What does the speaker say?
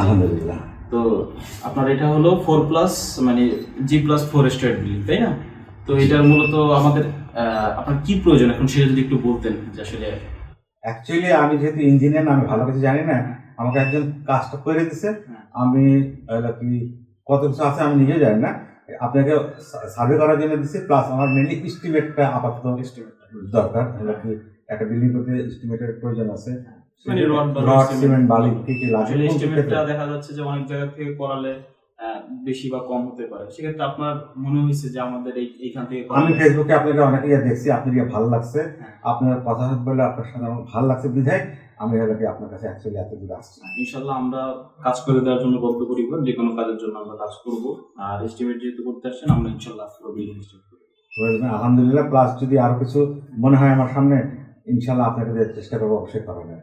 আলহামদুলিল্লাহ। তো আপনার এটা হলো ফোর প্লাস মানে G plus four star building তাই না? তো এটার মূলত আমাদের আপনার কি প্রয়োজন? এখন সেটা যদি একটু বলতেন যে আসলে অ্যাকচুয়ালি আমি যেহেতু ইঞ্জিনিয়ার আমি ভালো কিছু জানি না আমাকে একজন কাজটা করে দিছে। হ্যাঁ। আমি কি কত কিছু আছে আমি নিজেও জানি না। আপনাকে সার্ভে করার জন্য দিছি প্লাস আমার মেনলি এস্টিমেটটা আপাতত দরকার। হলো কি একটা বিল্ডিং করতে এস্টিমেটের প্রয়োজন আছে। মানে রড সিমেন্ট বালি কি কি আসলে এস্টিমেটটা দেখা যাচ্ছে যে অনেক জায়গা থেকে করালে বেশি বা কম হতে পারে। সেক্ষেত্রে আপনার মনে হয়েছে যে আমাদের এইখান থেকে আমি ফেসবুকে আপনাকে অনেক ইয়ে দেখছি আপনার ইয়ে ভালো লাগছে। হ্যাঁ। আপনার কথা বলে আপনার সাথে আমার ভালো লাগছে বিধায় আমি আপনার কাছে অ্যাকচুয়ালি এত দূর আসছি। ইনশাল্লাহ আমরা কাজ করে দেওয়ার জন্য বদ্ধপরিকর যে কোনো কাজের জন্য আমরা কাজ করব। আর এস্টিমেট যেহেতু করতে আসছেন আমরা ইনশাল্লাহ পুরো বিল্ডিং এস্টিমেট করব আলহামদুলিল্লাহ প্লাস যদি আরও কিছু মনে হয় আমার সামনে ইনশাল্লাহ আপনাকে চেষ্টা করব অবশ্যই করানোর